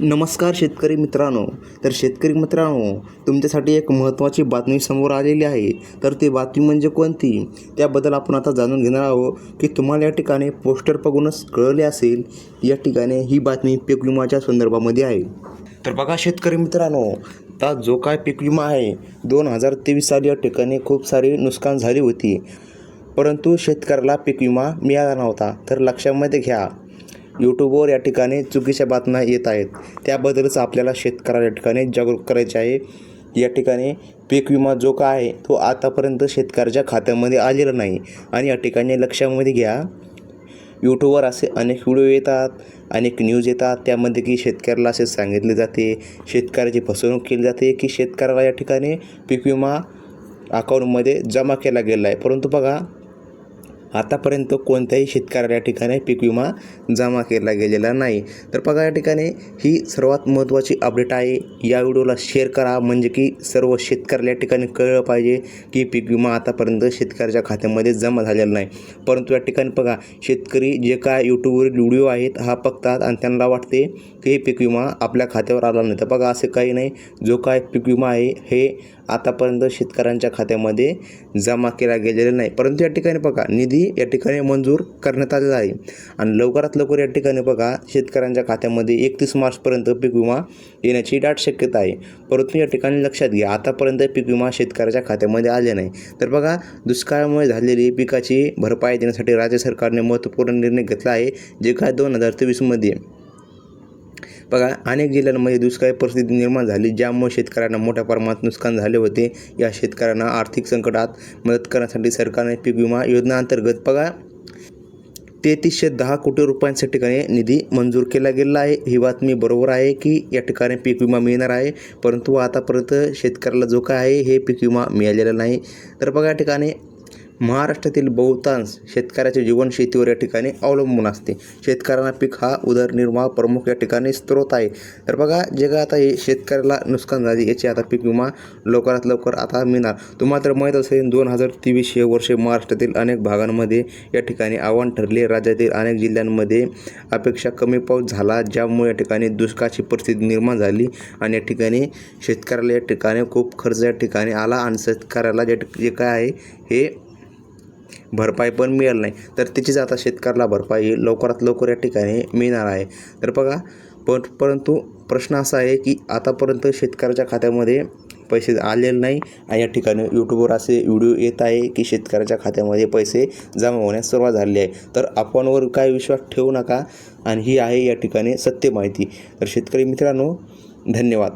नमस्कार शेतकरी मित्रांनो. तर शेतकरी मित्रांनो तुमच्यासाठी एक महत्त्वाची बातमी समोर आलेली आहे. तर ती बातमी म्हणजे कोणती? त्याबद्दल आपण आता जाणून घेणार आहोत की तुम्हाला या ठिकाणी पोस्टर बघूनच कळले असेल या ठिकाणी ही बातमी पीक विमाच्या संदर्भामध्ये आहे. तर बघा शेतकरी मित्रांनो आता जो काय पीक विमा आहे दोन हजार तेवीस साली या ठिकाणी खूप सारी नुकसान झाली होती. परंतु शेतकऱ्याला पीक विमा मिळाला नव्हता. तर लक्षामध्ये घ्या यूट्यूबवर या ठिकाणी चुकीच्या बातम्या येत आहेत. त्याबद्दलच आपल्याला शेतकऱ्याला या ठिकाणी जागरूक करायचे आहे. या ठिकाणी पीक विमा जो काय आहे तो आतापर्यंत शेतकऱ्याच्या खात्यामध्ये आलेला नाही. आणि या ठिकाणी लक्षामध्ये घ्या यूट्यूबवर असे अनेक व्हिडिओ येतात अनेक न्यूज येतात. त्यामध्ये की शेतकऱ्याला असे सांगितले जाते शेतकऱ्याची फसवणूक केली जाते की शेतकऱ्याला या ठिकाणी पीक विमा अकाउंटमध्ये जमा केला गेला आहे. परंतु बघा आतापर्यंत कोणत्याही शेतकऱ्याला या ठिकाणी पीक विमा जमा केला गेलेला नाही. तर बघा या ठिकाणी ही सर्वात महत्त्वाची अपडेट आहे. या व्हिडिओला शेअर करा. म्हणजे की सर्व शेतकऱ्याला या ठिकाणी कळलं पाहिजे की पीक विमा आतापर्यंत शेतकऱ्याच्या खात्यामध्ये जमा झालेला नाही. परंतु या ठिकाणी बघा शेतकरी जे काय यूट्यूबवरील व्हिडिओ आहेत हा बघतात आणि त्यांना वाटते की पीक विमा आपल्या खात्यावर आला नाही. तर बघा असं काही नाही. जो काय पीक विमा आहे हे आतापर्यंत शेतकऱ्यांच्या खात्यामध्ये जमा केला गेलेला नाही. परंतु या ठिकाणी बघा निधी या ठिकाणी मंजूर करण्यात आलेला आहे. आणि लवकरात लवकर या ठिकाणी बघा शेतकऱ्यांच्या खात्यामध्ये एकतीस मार्चपर्यंत पीक विमा येण्याची दाट शक्यता आहे. परंतु या ठिकाणी लक्षात घ्या आतापर्यंत पीक विमा शेतकऱ्याच्या खात्यामध्ये आले नाही. तर बघा दुष्काळामुळे झालेली पिकाची भरपाई देण्यासाठी राज्य सरकारने महत्त्वपूर्ण निर्णय घेतला आहे जे काय दोन हजार तेवीसमध्ये. बघा अनेक जिल्ह्यांमध्ये दुष्काळी परिस्थिती निर्माण झाली ज्यामुळे शेतकऱ्यांना मोठ्या प्रमाणात नुकसान झाले होते. या शेतकऱ्यांना आर्थिक संकटात मदत करण्यासाठी सरकारने पीक विमा योजनाअंतर्गत बघा तेहतीसशे दहा कोटी रुपयांच्या ठिकाणी निधी मंजूर केला गेला आहे. ही बातमी बरोबर आहे की या ठिकाणी पीक विमा मिळणार आहे परंतु आतापर्यंत शेतकऱ्याला जो काय आहे हे पीक विमा मिळालेला नाही. तर बघा या ठिकाणी महाराष्ट्रातील बहुतांश शेतकऱ्याचे जीवन शेतीवर या ठिकाणी अवलंबून असते. शेतकऱ्यांना पीक हा उदरनिर्वाह प्रमुख या ठिकाणी स्रोत आहे. तर बघा जे का आता हे शेतकऱ्याला नुकसान झाले याची आता पीक विमा लवकरात लवकर आता मिळणार. तुम्हाला तर माहीत असेल दोन हजार तेवीस हे वर्ष महाराष्ट्रातील अनेक भागांमध्ये या ठिकाणी आव्हान ठरले. राज्यातील अनेक जिल्ह्यांमध्ये अपेक्षा कमी पाऊस झाला ज्यामुळे या ठिकाणी दुष्काळाची परिस्थिती निर्माण झाली आणि या ठिकाणी शेतकऱ्याला या ठिकाणी खूप खर्च या ठिकाणी आला आणि शेतकऱ्याला जे जे काय आहे हे भरपाई पण मिळेल नाही. तर त्याचीच आता शेतकऱ्याला भरपाई लवकरात लवकर या ठिकाणी मिळणार आहे. तर बघा पण परंतु प्रश्न असा आहे की आतापर्यंत शेतकऱ्याच्या खात्यामध्ये पैसे आलेले नाही आणि या ठिकाणी यूट्यूबवर असे व्हिडिओ येत आहे की शेतकऱ्याच्या खात्यामध्ये पैसे जमा होण्यास सुरुवात झाली आहे. तर आपणवर काय विश्वास ठेवू नका आणि ही आहे या ठिकाणी सत्य माहिती. तर शेतकरी मित्रांनो धन्यवाद.